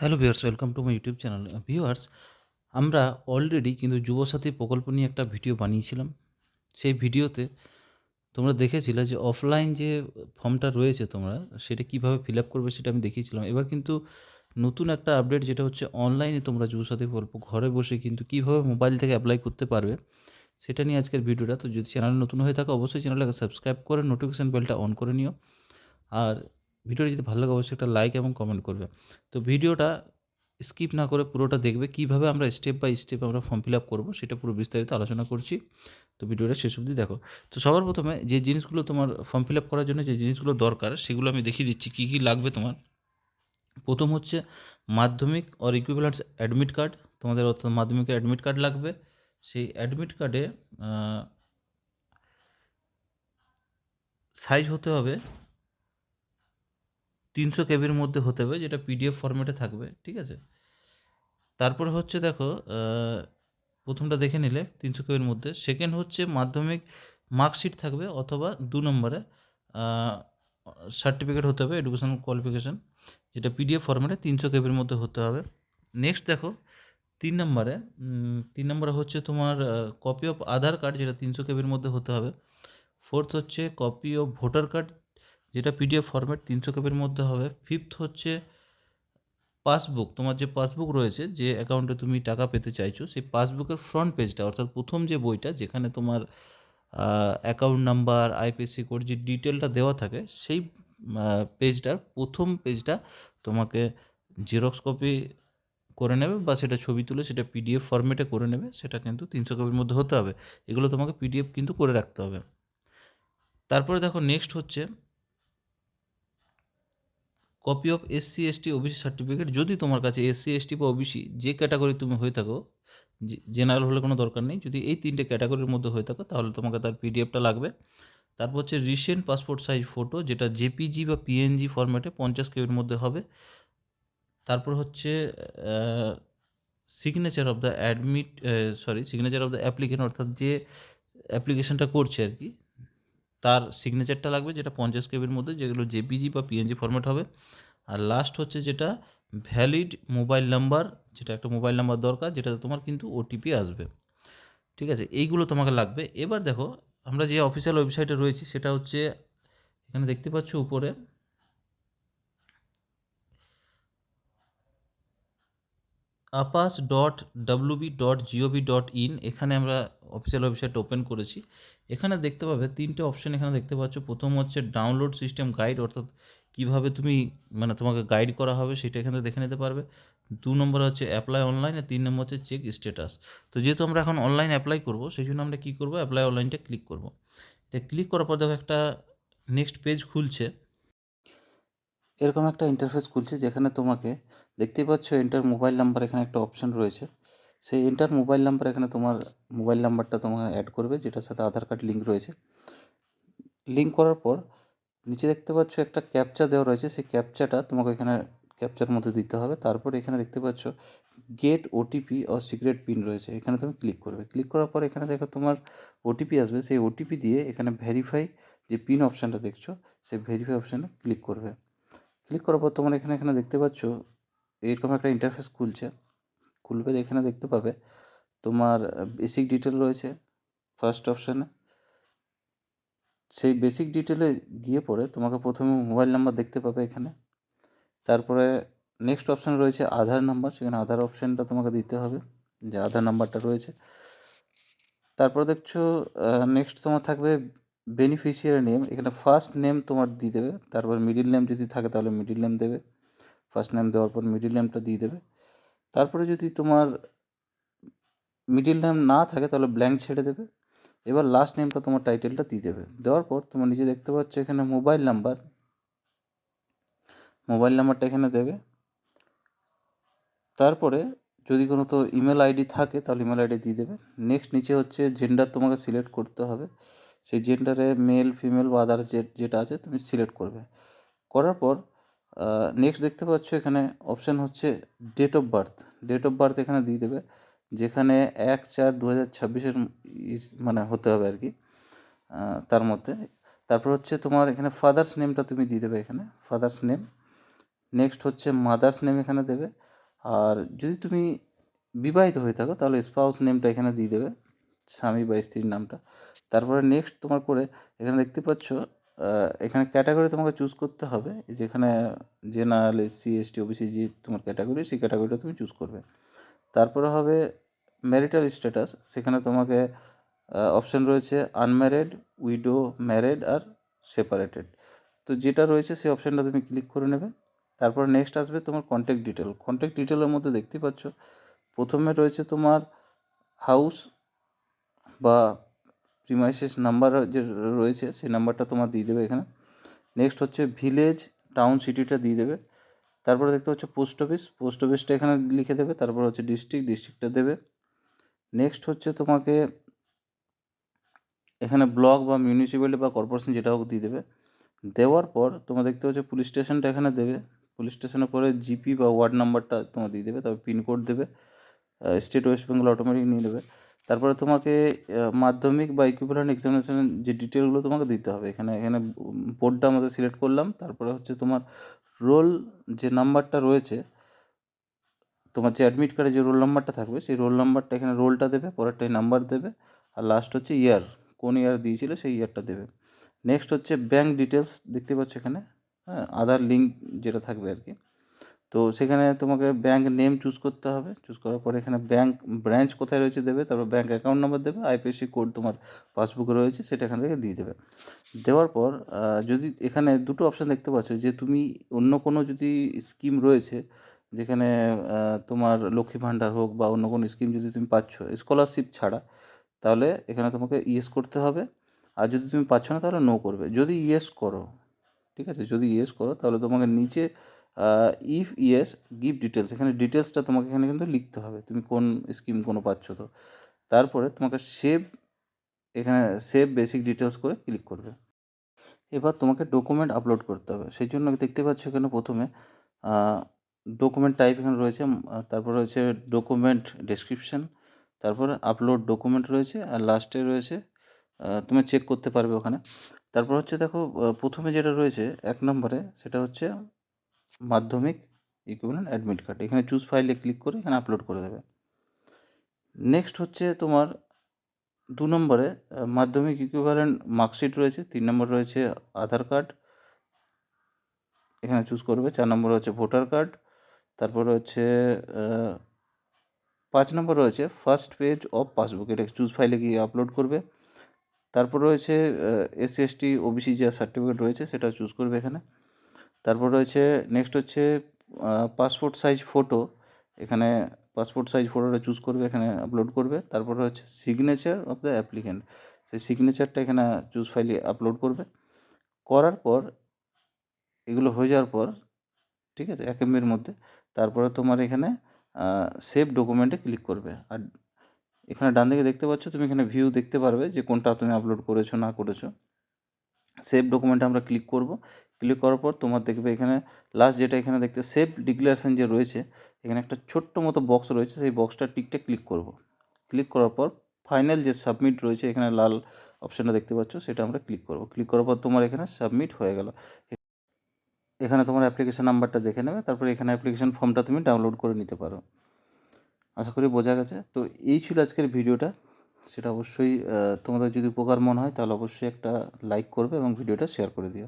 Hello viewers, welcome to my YouTube channel. Viewers, আমরা already কিন্তু যুবসাথী প্রকল্প নিয়ে একটা ভিডিও বানিয়েছিলাম। সেই ভিডিওতে তোমরা দেখেছিলে যে অফলাইন যে ফর্মটা রয়েছে তোমরা, সেটা কীভাবে ফিল আপ করবে সেটা আমি দেখিয়েছিলাম। এবার কিন্তু নতুন একটা আপডেট যেটা হচ্ছে অনলাইনে তোমরা যুবসাথী প্রকল্প ঘরে বসে কিন্তু কীভাবে মোবাইল থেকে অ্যাপ্লাই করতে পারবে, সেটা নিয়ে আজকের ভিডিওটা। তো যদি চ্যানেল নতুন হয়ে থাকে, অবশ্যই চ্যানেলটাকে সাবস্ক্রাইব করে নোটিফিকেশান বেলটা অন করে নিও। আর ভিডিওটা যদি ভালো লাগে, অবশ্যই একটা লাইক এবং কমেন্ট করবে। তো ভিডিওটা স্কিপ না করে পুরোটা দেখবে, কীভাবে আমরা স্টেপ বাই স্টেপ আমরা ফর্ম ফিল আপ করব সেটা পুরো বিস্তারিত আলোচনা করছি। তো ভিডিওটা শেষ অবধি দেখো। তো সবার প্রথমে যে জিনিসগুলো তোমার ফর্ম ফিল আপ করার জন্য যে জিনিসগুলো দরকার, সেগুলো আমি দেখিয়ে দিচ্ছি, কী কী লাগবে তোমার। প্রথম হচ্ছে মাধ্যমিক অর ইকুইভ্যালেন্স অ্যাডমিট কার্ড তোমাদের অর্থাৎ মাধ্যমিকের অ্যাডমিট কার্ড লাগবে। সেই অ্যাডমিট কার্ডে সাইজ হতে হবে তিনশো কেবির মধ্যে হতে হবে, যেটা পিডিএফ ফরম্যাটে থাকবে, ঠিক আছে? তারপরে হচ্ছে দেখো প্রথমটা দেখে নিলে তিনশো কেবির মধ্যে। সেকেন্ড হচ্ছে মাধ্যমিক মার্কশিট থাকবে অথবা দু নম্বরে সার্টিফিকেট হতে হবে এডুকেশন কোয়ালিফিকেশান যেটা পিডিএফ ফরম্যাটে তিনশো কেবির মধ্যে হতে হবে। নেক্সট দেখো, তিন নম্বরে তিন নম্বরে হচ্ছে তোমার কপি অফ আধার কার্ড যেটা তিনশো কেবির মধ্যে হতে হবে। ফোর্থ হচ্ছে কপি অফ ভোটার কার্ড যেটা পিডিএফ ফরম্যাট তিনশো কেবির মধ্যে হবে। ফিফথ হচ্ছে পাসবুক তোমার যে পাসবুক রয়েছে, যে অ্যাকাউন্টে তুমি টাকা পেতে চাইছো, সেই পাসবুকের ফ্রন্ট পেজটা অর্থাৎ প্রথম যে বইটা, যেখানে তোমার অ্যাকাউন্ট নাম্বার আইপিএসসি কোড যে ডিটেলটা দেওয়া থাকে, সেই পেজটার প্রথম পেজটা তোমাকে জেরক্স কপি করে নেবে বা সেটা ছবি তুলে সেটা পিডিএফ ফরম্যাটে করে নেবে, সেটা কিন্তু তিনশো কপির মধ্যে হতে হবে। এগুলো তোমাকে পিডিএফ কিন্তু করে রাখতে হবে। তারপরে দেখো নেক্সট হচ্ছে copy of SC ST OBC certificate যদি তোমার কাছে এসসি এসটি বা ওবিসি যে ক্যাটাগরি তুমি হয়ে থাকো জেনারেল হলে কোনো দরকার নেই। যদি এই তিনটে ক্যাটাগরির মধ্যে হয়ে থাকো, তাহলে তোমাকে তার পিডিএফটা লাগবে। তারপর হচ্ছে রিসেন্ট পাসপোর্ট সাইজ ফটো যেটা জেপিজি বা পিএনজি ফরম্যাটে পঞ্চাশ কেবির মধ্যে হবে। তারপর হচ্ছে signature of the admit sorry signature of the applicant অর্থাৎ যে অ্যাপ্লিকেশনটা করছে আর কি তার সিগনেচারটা লাগবে যেটা পঞ্চাশ কেবির মধ্যে, যেগুলো জেপিজি বা পিএনজি ফরম্যাট হবে। আর লাস্ট হচ্ছে যেটা ভ্যালিড মোবাইল নাম্বার যেটা একটা মোবাইল নাম্বার দরকার, যেটাতে তোমার কিন্তু ওটিপি আসবে। ঠিক আছে? এইগুলো তোমাকে লাগবে। এবার দেখো, আমরা যে অফিসিয়াল ওয়েবসাইটে রয়েছি, সেটা হচ্ছে, এখানে দেখতে পাচ্ছ উপরে আপাস dot WB dot GOV dot in এখানে আমরা অফিসিয়াল ওয়েবসাইট ওপেন করেছি। এখানে দেখতে পাবে তিনটে অপশন এখানে দেখতে পাচ্ছ। প্রথম হচ্ছে ডাউনলোড সিস্টেম গাইড অর্থাৎ কীভাবে তুমি মানে তোমাকে গাইড করা হবে সেটা এখানে দেখে নিতে পারবে। দু নম্বর হচ্ছে অ্যাপ্লাই অনলাইন আর তিন নম্বর হচ্ছে চেক স্ট্যাটাস তো যেহেতু আমরা এখন অনলাইন অ্যাপ্লাই করব, সেই জন্য আমরা কী করব? অ্যাপ্লাই অনলাইনটা ক্লিক করব। এটা ক্লিক করার পর দেখো একটা নেক্সট পেজ খুলছে। এরকম একটা ইন্টারফেস খুলছে যেখানে তোমাকে দেখতেই পাচ্ছ এন্টার মোবাইল নাম্বার এখানে একটা অপশান রয়েছে। সেই এন্টার মোবাইল নাম্বার এখানে তোমার মোবাইল নাম্বারটা তোমার অ্যাড করবে, যেটার সাথে আধার কার্ড লিঙ্ক রয়েছে। লিঙ্ক করার পর নিচে দেখতে পাচ্ছ একটা ক্যাপচা দেওয়া রয়েছে, সেই ক্যাপচাটা তোমাকে এখানে ক্যাপচার মধ্যে দিতে হবে। তারপর এখানে দেখতে পাচ্ছ গেট ওটিপি ও সিক্রেট পিন রয়েছে, এখানে তুমি ক্লিক করবে। ক্লিক করার পর এখানে দেখো তোমার ওটিপি আসবে, সেই ওটিপি দিয়ে এখানে ভেরিফাই যে পিন অপশানটা দেখছ, সেই ভেরিফাই অপশানে ক্লিক করবে। ক্লিক করার পর তোমার এখানে এখানে দেখতে পাচ্ছ, এরকম একটা ইন্টারফেস খুলছে। খুলবে, এখানে দেখতে পাবে তোমার বেসিক ডিটেল রয়েছে ফার্স্ট অপশানে সেই বেসিক ডিটেলে গিয়ে পরে তোমাকে প্রথমে মোবাইল নাম্বার দেখতে পাবে এখানে। তারপরে নেক্সট অপশান রয়েছে আধার নাম্বার সেখানে আধার অপশানটা তোমাকে দিতে হবে, যে আধার নাম্বারটা রয়েছে। তারপর দেখছ নেক্সট তোমার থাকবে বেনিফিশিয়ারি নেম এখানে ফার্স্ট নেম তোমার দিয়ে দেবে, তারপর মিডিল নেম যদি থাকে তাহলে মিডিল নেম দেবে ফার্স্ট নেম দেওয়ার পর মিডিল নেমটা দিয়ে দেবে, তারপরে যদি তোমার মিডিল নেম না থাকে তাহলে ব্ল্যাঙ্ক ছেড়ে দেবে, এবার লাস্ট নেমটা তোমার টাইটেলটা দিয়ে দেবে, দেওয়ার পর তোমার নিজে দেখতে পাচ্ছ এখানে মোবাইল নাম্বার মোবাইল নাম্বারটা এখানে দেবে, তারপরে যদি কোনো তো ইমেল আইডি থাকে তাহলে ইমেল আইডি দিয়ে দেবে নেক্সট নিচে হচ্ছে জেন্ডার তোমাকে সিলেক্ট করতে হবে সেই জেন্ডারে মেল ফিমেল বা আদার্স যেটা আছে তুমি সিলেক্ট করবে। করার পর নেক্সট দেখতে পাচ্ছ এখানে অপশান হচ্ছে date of birth date of birth এখানে দিয়ে দেবে, যেখানে এক চার দু হাজার ছাব্বিশের মানে হতে হবে আর কি তার মধ্যে। তারপর হচ্ছে তোমার এখানে ফাদার্স নেমটা তুমি দিয়ে দেবে এখানে ফাদার্স নেম নেক্সট হচ্ছে মাদার্স নেম এখানে দেবে। আর যদি তুমি বিবাহিত হয়ে থাকো, তাহলে স্পাউস নেমটা এখানে দিয়ে দেবে। স্বামী বা স্ত্রীর নামটা। তারপরে নেক্সট তোমার করে এখানে দেখতে পাচ্ছ এখানে ক্যাটাগরি তোমাকে চুজ করতে হবে। যেখানে জেনারেল এসসি এসটি ওবিসি যে তোমার ক্যাটাগরি সেই ক্যাটাগরিটা তুমি চুজ করবে। তারপরে হবে ম্যারিটাল স্ট্যাটাস সেখানে তোমাকে অপশান রয়েছে আনম্যারিড উইডো ম্যারিড আর সেপারেটেড তো যেটা রয়েছে সেই অপশানটা তুমি ক্লিক করে নেবে। তারপর নেক্সট আসবে তোমার কন্ট্যাক্ট ডিটেল কন্ট্যাক্ট ডিটেলের মধ্যে দেখতে পাচ্ছ, প্রথমে রয়েছে তোমার হাউস বা প্রিমাইসেস নাম্বার যে রয়েছে, সেই নাম্বারটা তোমার দিয়ে দেবে এখানে। নেক্সট হচ্ছে ভিলেজ টাউন সিটিটা দিয়ে দেবে। তারপরে দেখতে পাচ্ছ পোস্ট অফিস পোস্ট অফিসটা এখানে লিখে দেবে, তারপর হচ্ছে ডিস্ট্রিক্ট ডিস্ট্রিক্টটা দেবে। নেক্সট হচ্ছে তোমাকে এখানে ব্লক বা মিউনিসিপ্যালিটি বা কর্পোরেশন যেটা হোক দিয়ে দেবে। দেওয়ার পর তোমার দেখতে পাচ্ছ পুলিশ স্টেশনটা এখানে দেবে। পুলিশ স্টেশনের পরে জিপি বা ওয়ার্ড নাম্বারটা তোমার দিয়ে দেবে তবে পিনকোড দেবে। স্টেট ওয়েস্ট বেঙ্গল অটোমেটিক নিয়ে নেবে। তারপরে তোমাকে মাধ্যমিক বা ইকুইভ্যালেন্ট এক্সামিনেশন যে ডিটেলগুলো তোমাকে দিতে হবে। এখানে এখানে বোর্ডটা আমাদের সিলেক্ট করলাম। তারপরে হচ্ছে তোমার রোল যে নাম্বারটা রয়েছে, তোমার যে অ্যাডমিট কার্ডে যে রোল নাম্বারটা থাকবে, সেই রোল নাম্বারটা এখানে রোলটা দেবে পরেরটাই নাম্বার দেবে। আর লাস্ট হচ্ছে ইয়ার কোন ইয়ার দিয়েছিলে সেই ইয়ারটা দেবে। নেক্সট হচ্ছে ব্যাঙ্ক ডিটেলস দেখতে পাচ্ছ এখানে হ্যাঁ আধার লিঙ্ক যেটা থাকবে আর কি। তো সেখানে তোমাকে ব্যাঙ্ক নেম চুজ করতে হবে। চুজ করার পরে এখানে ব্যাঙ্ক ব্রাঞ্চ কোথায় রয়েছে দেবে, তারপর ব্যাঙ্ক অ্যাকাউন্ট নাম্বার দেবে আইপিএসসি কোড তোমার পাসবুকে রয়েছে সেটা এখান থেকে দিয়ে দেবে। দেওয়ার পর যদি এখানে দুটো অপশান দেখতে পাচ্ছ, যে তুমি অন্য কোনো যদি স্কিম রয়েছে, যেখানে তোমার লক্ষ্মী ভাণ্ডার হোক বা অন্য কোনো স্কিম যদি তুমি পাচ্ছ স্কলারশিপ ছাড়া, তাহলে এখানে তোমাকে ইয়েস করতে হবে। আর যদি তুমি পাচ্ছ না, তাহলে নো করবে। যদি ইয়েস করো, ঠিক আছে? যদি ইয়েস করো, তাহলে তোমাকে নিচে ইফ ইয়েস গিভ ডিটেলস এখানে ডিটেলসটা তোমাকে এখানে কিন্তু লিখতে হবে। তুমি কোন স্কিম কোনো পাচ্ছ তো। তারপরে তোমাকে সেভ এখানে সেভ বেসিক ডিটেলস করে ক্লিক করবে। এবার তোমাকে ডকুমেন্ট আপলোড করতে হবে। সেই জন্য দেখতে পাচ্ছ এখানে প্রথমে ডকুমেন্ট টাইপ এখানে রয়েছে। তারপর রয়েছে ডকুমেন্ট ডেসক্রিপশন তারপরে আপলোড ডকুমেন্ট রয়েছে, আর লাস্টে রয়েছে তুমি চেক করতে পারবে ওখানে। তারপর হচ্ছে দেখো প্রথমে যেটা রয়েছে, এক নম্বরে সেটা হচ্ছে মাধ্যমিক ইকুইভ্যালেন্ট অ্যাডমিট কার্ড এখানে চুজ ফাইলে ক্লিক করে এখানে আপলোড করে দেবে। নেক্সট হচ্ছে তোমার দু নম্বরে মাধ্যমিক ইকুইভ্যালেন্ট মার্কশিট রয়েছে, তিন নম্বর রয়েছে আধার কার্ড এখানে চুজ করবে, চার নম্বর হচ্ছে ভোটার কার্ড তারপরে হচ্ছে পাঁচ নম্বর রয়েছে ফার্স্ট পেজ অফ পাসবুক এটা চুজ ফাইলে গিয়ে আপলোড করবে। তারপর রয়েছে এসসি এসটি ওবিসি যে সার্টিফিকেট রয়েছে সেটা চুজ করবে এখানে। তারপর রয়েছে নেক্সট হচ্ছে পাসপোর্ট সাইজ ফটো এখানে পাসপোর্ট সাইজ ফটোটা চুজ করবে, এখানে আপলোড করবে। তারপর হচ্ছে সিগনেচার অফ দ্য অ্যাপ্লিক্যান্ট সেই সিগনেচারটা এখানে চুজ ফাইলে আপলোড করবে। করার পর, এগুলো হয়ে যাওয়ার পর, ঠিক আছে, এক এমবির মধ্যে, তারপরে তোমার এখানে সেভ ডকুমেন্টে ক্লিক করবে। আর এখানে ডান দিকে দেখতে পাচ্ছ, তুমি এখানে ভিউ দেখতে পারবে যে কোনটা তুমি আপলোড করেছ, না করেছ। সেভ ডকুমেন্টে আমরা ক্লিক করব। ক্লিক করার পর তোমার দেখবে এখানে লাস্ট যেটা এখানে দেখতে সেভ ডিক্লারেশন যে রয়েছে, এখানে একটা ছোট্ট মতো বক্স রয়েছে, সেই বক্সটা টিকটা ক্লিক করব। ক্লিক করার পর ফাইনাল যে সাবমিট রয়েছে, এখানে লাল অপশানটা দেখতে পাচ্ছ, সেটা আমরা ক্লিক করব। ক্লিক করার পর তোমার এখানে সাবমিট হয়ে গেল। এখানে তোমার অ্যাপ্লিকেশন নাম্বারটা দেখে নেবে, তারপরে এখানে অ্যাপ্লিকেশন ফর্মটা তুমি ডাউনলোড করে নিতে পারো। আশা করি বোঝা গেছে। তো এই ছিল আজকের ভিডিওটা সেটা অবশ্যই তোমাদের যদি উপকার মনে হয় তাহলে অবশ্যই একটা লাইক করবে এবং ভিডিওটা শেয়ার করে দিও।